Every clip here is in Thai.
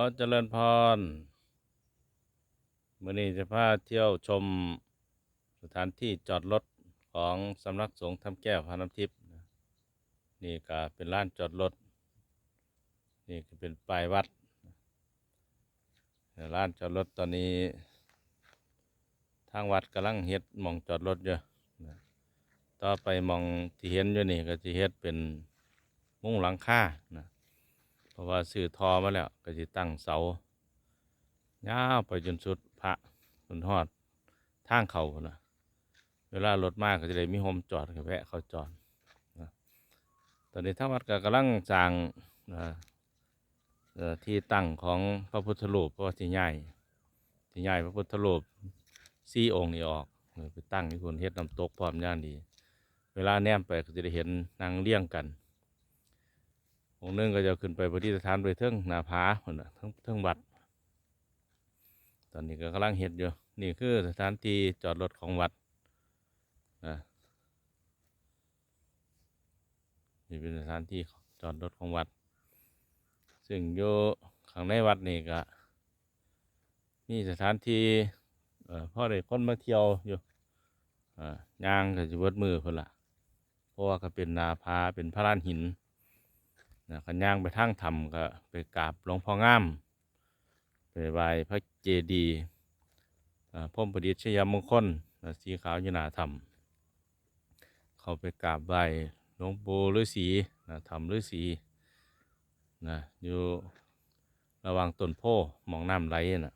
อเจริญพรมื่อนี้จะพาเที่ยวชมสถานที่จอดรถของสำนักสงฆ์ทำแก้วพาน้ำทิพย์นี่ก็เป็นร้านจอดรถ นี่ก็เป็นป้ายวัดร้านจอดรถตอนนี้ ทางวัดกำลังเฮ็ดมองจอดรถอยู่นะต่อไปมองที่เห็นอยู่นี่ก็จะเฮ็ดเป็นมุ้งหลังคานะ เพราะว่าซื้อทอมาแล้วก็จะตั้งเสายาวไปจนสุดพระจนทอดทางเขานะเวลารถมากก็จะได้มีโฮมจอดก็แวะเขาจอดนะตอนนี้ทางวัดก็กำลังสร้างนะที่ตั้งของพระพุทธรูปเพราะว่าที่ใหญ่ที่ใหญ่พระพุทธรูปสี่องค์นี้ออกไปตั้งที่คนเฮ็ดน้ำตกพร้อมย่านดี เวลาแนมไปก็จะได้เห็นนางเลี้ยงกัน องค์หนึงก็จะขึ้นไปประดิษฐานไปเทิงหนาผาคนน่ะเทิงเทิงวัด ตอนนี้ก็กำลังเห็ดอยู่ นี่คือสถานที่จอดรถของวัดนะนี่เป็นสถานที่จอดรถของวัด ซึ่งอยู่ข้างในวัดนี่ก็มีสถานที่พ่อได้คนมาเที่ยวอยู่อ่าย่างก็จะเบิดมือเพิ่นละเพราะว่าก็เป็นนาผาเป็นพระลานหิน นะกันย่างไปทางธรรมก็ไปกราบหลวงพ่องาม ไปไหว้พระเจดีย์อ่าพรมประดิษฐ์ชยมงคลสีขาวยนาธรรม เขาไปกราบไหว้หลวงปู่ฤาษีนะธรรมฤาษีนะอยู่ระหว่างต้นโพหมองน้ำไหลน่ะ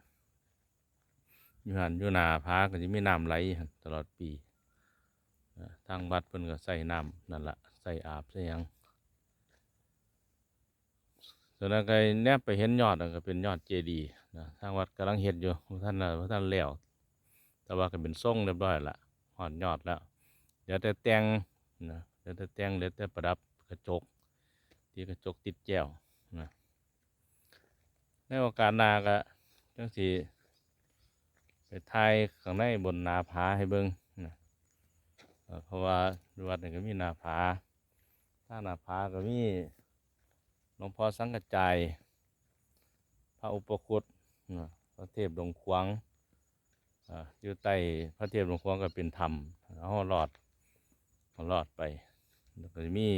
อยู่หันอยู่นาพาก็จะมีน้ำไหลตลอดปีทางวัดเพิ่นก็ใส่น้ำนั่นละใส่อาบใส่ยัง ส่วนนั้นก็แนบไปเห็นยอดนั่นก็เป็นยอดเจดีนะทางวัดกำลังเฮ็ดอยู่ท่านน่ะท่านแล้วแต่ว่าก็เป็นทรงเรียบร้อยละหอดยอดแล้วเดี๋ยวแต่แต่งนะเดี๋ยวแต่แต่งเดี๋ยวแต่ประดับกระจก ที่กระจกติดแก้วนะในโอกาสหน้าก็จังสิไปถ่ายข้างในบนนาผาให้เบิ่งนะเอ่อเพราะว่าวัดนี่ก็มีนาผาถ้านาผาก็มี หลวงพ่อสังกระจายพระอุปคุตพระเทพดงควางอ่ายู่ใต้พระเทพดงควางก็เป็นธรรมเอาหลอดเอาหลอดไปแล้วก็มี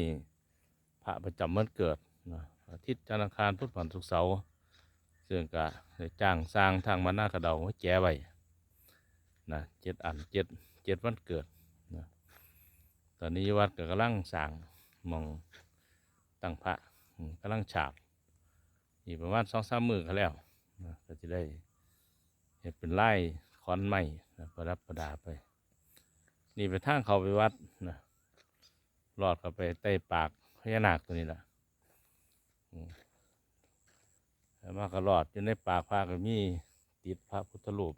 พระประจำวันเกิดอาทิตย์จันทร์อังคารพุธพฤหัสศุกร์เสาร์ซึ่งก็ได้จ้างสร้างทางมาหน้ากระเดาไว้แจไว้นะเจ็ดอันเจ็ดเจ็ดวันเกิดนะตอนนี้วัดก็กำลังสร้างมองตั้งพระ กำลังฉาบอีกประมาณสองสามมือก็แล้วก็จะได้เห็ดเป็นไล่คอนไม้ประดับประดาไป นี่ไปทางเขาไปวัดนะรอดเข้าไปใต้ปากพญานาคตัวนี้แหละมแล้วมาก็รอดอยู่ในปากพระก็มีติดพระพุทธรูป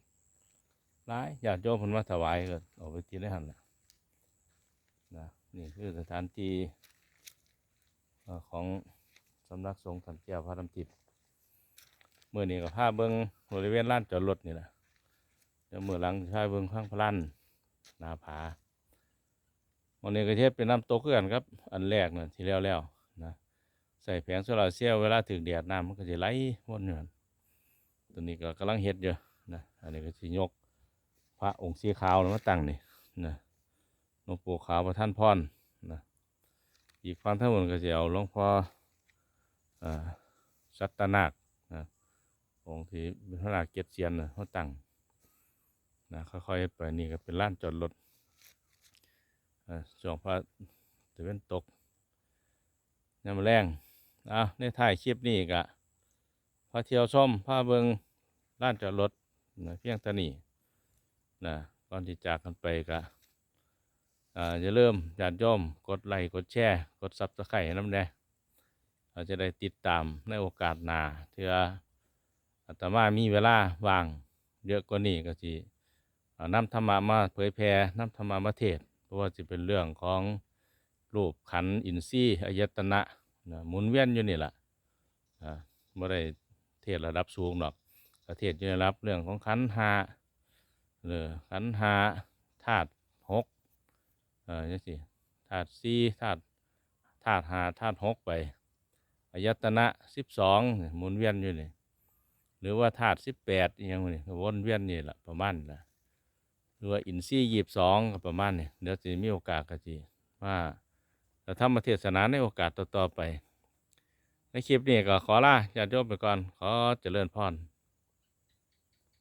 หลายญาติโยมเพิ่นมาถวายก็เอาไปติดได้หันละนะนี่คือสถานที่ของ สำนักสงฆ์สันแก้วพระน้ำทิพย์เมื่อนี้ก็พาเบิ้งบริเวณลานจอดรถนี่แหละเดี๋ยวมื่อหลังพาเบิ้งข้างพลานหนาผาวันนี้ก็เทศเป็นน้ำตกคือกันครับ อันแรกนะที่แล้วแล้วนะใส่แผงโซลาร์เซลล์เวลาถึงแดดน้ำมันก็จะไหลวนอยู่ตัวนี้ก็กำลังเฮ็ดอยู่นะอันนี้ก็สิยกพระองค์สีขาวมาตั้งนี่นะหลวงปู่ขาวประท่านพรนะอีกฝั่งทั้งหมดก็จะเอาหลวงพ่อ สัตนาคนะองค์ที่เป็นพระนาคเกียรติเสียนนะเขาตั้งนะค่อยๆไปนี่ก็เป็นล้านจอดรถอ่าช่วงพระตะเวนตกยามแรงอะในท้ายคลิปนี้ก็พาเที่ยวชมพาเบิงล้านจอดรถนะเพียงเท่านี้นะก่อนที่จากกันไปก็อ่าอย่าลืมญาติโยมกดไลค์กดแชร์ กดซับสไครต์น้ำแน่ เราจะได้ติดตามในโอกาสหน้าเถื่ออาตมามีเวลาว่างเยอะกว่านี้ก็สินำธรรมะมาเผยแพร่นำธรรมะมาเทศเพราะว่าจะเป็นเรื่องของรูปขันอินทรีย์อายตนะหมุนเวียนอยู่นี่แหละอ่าไม่ได้เทศระดับสูงหรอกเทศอยู่ในระดับเรื่องของขันหาหรือขันหาธาตุหกเออจังสิธาตุสี่ธาตุธาตุหาธาตุหกไป อายตนะสิบสองหมุนเวียนอยู่นี่หรือว่าธาตุสิบแปดอหยังนี่ก็วนเวียนนี่แหละประมาณละหรือว่าอินทรีย์ยีบสองก็ประมาณนี้เดี๋ยวจะมีโอกาสก็จีว่าจะทำมาเทศนาในโอกาสต่อๆไป ในคลิปนี้ก็ขอลาญาติโยมไปก่อน ขอเจริญพร